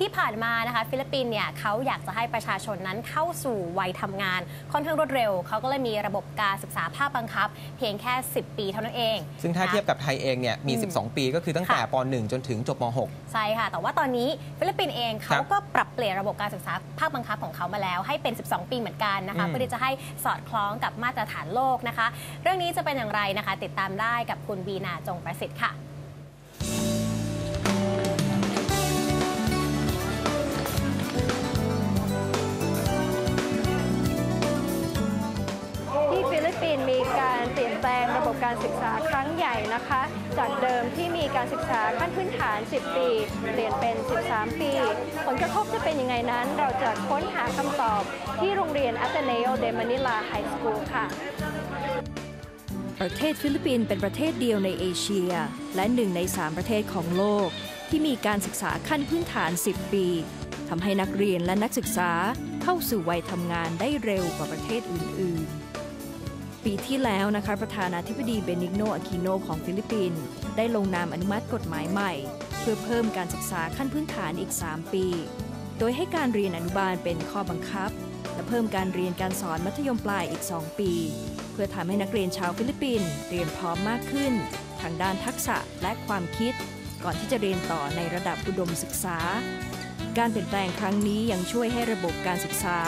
ที่ผ่านมานะคะฟิลิปปินส์เนี่ยเขาอยากจะให้ประชาชนนั้นเข้าสู่วัยทำงาน ค่อนข้างรวดเร็ว เขาก็เลยมีระบบการศึกษาภาคบังคับ เพียงแค่ 10 ปีเท่านั้นเอง ซึ่งถ้านะเทียบกับไทยเองเนี่ยมีอืม12 ปีก็คือตั้งแต่ค่ะป .1 จนถึงจบม .6 ใช่ค่ะ แต่ว่าตอนนี้ฟิลิปปินส์เองเขาก็ปรับเปลี่ยนระบบการศึกษาภาคบังคับของเขามาแล้ว ให้เป็น 12 ปีเหมือนกันนะคะอืมเพื่อที่จะให้สอดคล้องกับมาตรฐานโลกนะคะ เรื่องนี้จะเป็นอย่างไรนะคะ ติดตามได้กับคุณบีนาจงประสิทธิ์ค่ะ การศึกษาครั้งใหญ่นะคะ จากเดิมที่มีการศึกษาขั้นพื้นฐาน 10 ปี เปลี่ยนเป็น 13 ปี ผลกระทบจะเป็นยังไงนั้น เราจะค้นหาคำตอบที่โรงเรียน Ateneo de Manila High School ค่ะประเทศฟิลิปปินส์เป็นประเทศเดียวในเอเชีย และหนึ่งใน3ประเทศของโลก ที่มีการศึกษาขั้นพื้นฐาน 10 ปีทำให้นักเรียนและนักศึกษาเข้าสู่วัยทำงานได้เร็วกว่าประเทศอื่น ๆ ปีที่แล้วนะคะ ประธานาธิบดีเบนิกโนอาคิโนของฟิลิปปินส์ได้ลงนามอนุมัติกฎหมายใหม่ เพื่อเพิ่มการศึกษาขั้นพื้นฐานอีก 3 ปี โดยให้การเรียนอนุบาลเป็นข้อบังคับ และเพิ่มการเรียนการสอนมัธยมปลายอีก 2 ปี เพื่อทำให้นักเรียนชาวฟิลิปปินส์เรียมพร้อมมากขึ้น ทางด้านทักษะและความคิด ก่อนที่จะเรียนต่อในระดับอุดมศึกษา การเปลี่ยนแปลงครั้งนี้ยังช่วยให้ระบบการศึกษา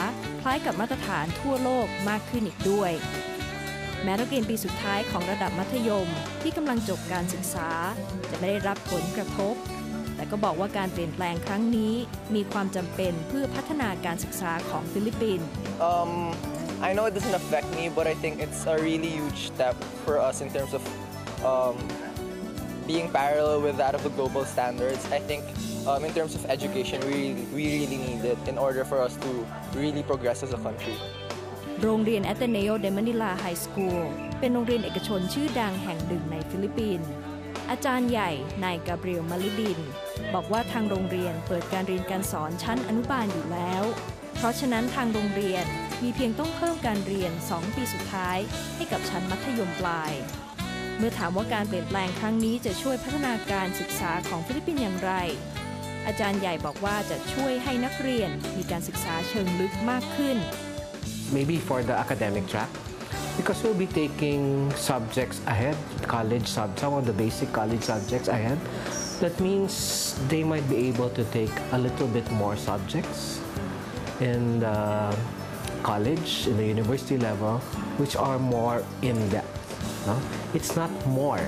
คล้ายกับมาตรฐานทั่วโลกมากขึ้นอีกด้วย แม้นักเรียนปีสุดท้ายของระดับมัธยมที่กำลังจบการศึกษา จะไม่ได้รับผลกระทบ แต่ก็บอกว่าการเปลี่ยนแปลงครั้งนี้มีความจำเป็นเพื่อพัฒนาการศึกษาของฟิลิปปินส์ Um, I know it doesn't affect me, but I think it's a really huge step for us in terms of um, being parallel with that of the global standards. I think um, in terms of education, we really, we really need it in order for us to really progress as a country. โรงเรียน Ateneo de Manila High School เป็นโรงเรียนเอกชนชื่อดังแห่งหนึ่งในฟิลิปปินส์อาจารย์ใหญ่นายกาเบรียลมาลิดิน บอกว่าทางโรงเรียนเปิดการเรียนการสอนชั้นอนุบาลอยู่แล้ว เพราะฉะนั้นทางโรงเรียนมีเพียงต้องเพิ่มการเรียน 2 ปีสุดท้าย ให้กับชั้นมัธยมปลาย เมื่อถามว่าการเปลี่ยนแปลงครั้งนี้จะช่วยพัฒนาการศึกษาของฟิลิปปินส์อย่างไร อาจารย์ใหญ่บอกว่าจะช่วยให้นักเรียนมีการศึกษาเชิงลึกมากขึ้น maybe for the academic track? Because we'll be taking subjects ahead college sub some of the basic college subjects ahead. That means they might be able to take a little bit more subjects in the college in the university level which are more in depth no? it's not more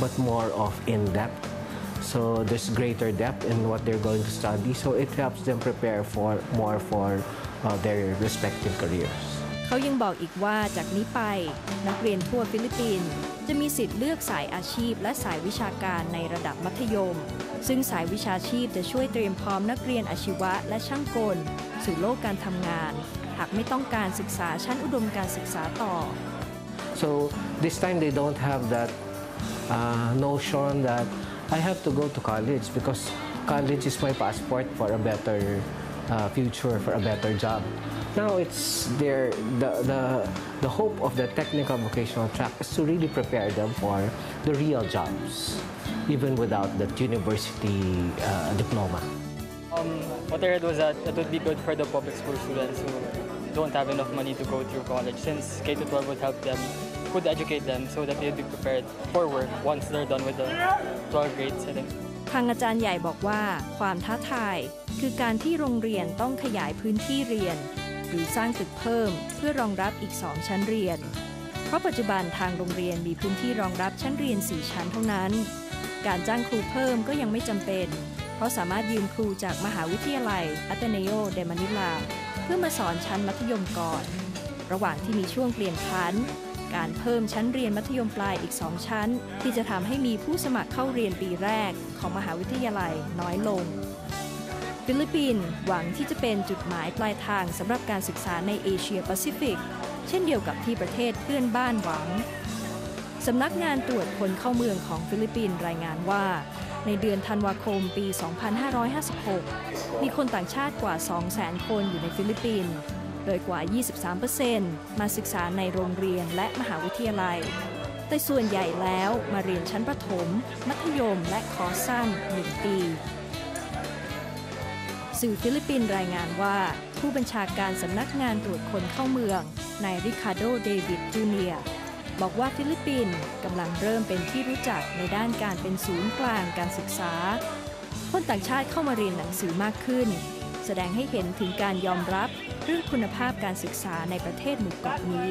but more of in depth so there's greater depth in what they're going to study so it helps them prepare for more for uh, their respective careers เขายังบอกอีกว่าจากนี้ไป นักเรียนทั่วฟิลิปปินส์จะมีสิทธิ์เลือกสายอาชีพ และสายวิชาการในระดับมัธยม ซึ่งสายวิชาชีพจะช่วยเตรียมพร้อมนักเรียนอาชีวะและช่างกล สู่โลกการทำงาน หากไม่ต้องการศึกษาชั้นอุดมการศึกษาต่อ So this time they don't have that uh, notion that I have to go to college because college is my passport for a better uh, future, for a better job. Now it's their the, the the hope of the technical vocational track is to really prepare them for the real jobs, even without that university uh, diploma. Um, what I heard was that it would be good for the public school students who don't have enough money to go through college since K-12 would help them, would educate them so that they'd be prepared for work once they're done with the 12 grades, I think. ทางอาจารย์ใหญ่บอกว่าความท้าทาย คือการที่โรงเรียนต้องขยายพื้นที่เรียน หรือสร้างตึกเพิ่มเพื่อรองรับอีก 2 ชั้นเรียน เพราะปัจจุบันทางโรงเรียนมีพื้นที่รองรับชั้นเรียน 4 ชั้นเท่านั้น การจ้างครูเพิ่มก็ยังไม่จำเป็น เพราะสามารถยืมครูจากมหาวิทยาลัย Ateneo de Manila เพื่อมาสอนชั้นมัธยมก่อน ระหว่างที่มีช่วงเปลี่ยนชั้น การเพิ่มชั้นเรียนมัธยมปลายอีก 2 ชั้น ที่จะทำให้มีผู้สมัครเข้าเรียนปีแรกของมหาวิทยาลัยน้อยลง ฟิลิปปินส์หวังที่จะเป็นจุดหมายปลายทางสำหรับการศึกษาในเอเชียแปซิฟิก เช่นเดียวกับที่ประเทศเพื่อนบ้านหวังสำนักงานตรวจคนเข้าเมืองของฟิลิปปินส์รายงานว่า ในเดือนธันวาคมปี 2556 มีคนต่างชาติกว่า 200,000 คนอยู่ในฟิลิปปินส์ โดยกว่า 23%มาศึกษาในโรงเรียนและมหาวิทยาลัย แต่ส่วนใหญ่แล้วมาเรียนชั้นประถม มัธยมและคอร์สสั้น 1 ปี สื่อฟิลิปปินส์รายงานว่า ผู้บัญชาการสำนักงานตรวจคนเข้าเมืองนายริคาโด เดวิด จูเนียร์บอกว่าฟิลิปปินส์กำลังเริ่มเป็นที่รู้จักในด้านการเป็นศูนย์กลางการศึกษา คนต่างชาติเข้ามาเรียนหนังสือมากขึ้น แสดงให้เห็นถึงการยอมรับเรื่องคุณภาพการศึกษาในประเทศหมู่เกาะนี้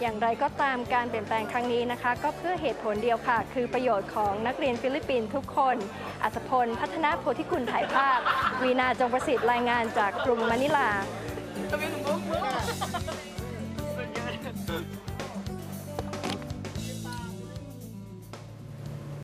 อย่างไรก็ตามการเปลี่ยนแปลงครั้งนี้นะคะ ก็เพื่อเหตุผลเดียวค่ะ คือประโยชน์ของนักเรียนฟิลิปปินส์ทุกคน อัศพล พัฒนาโพธิคุณถ่ายภาพ วีนาจงประสิทธิ์รายงานจากกรุงมะนิลา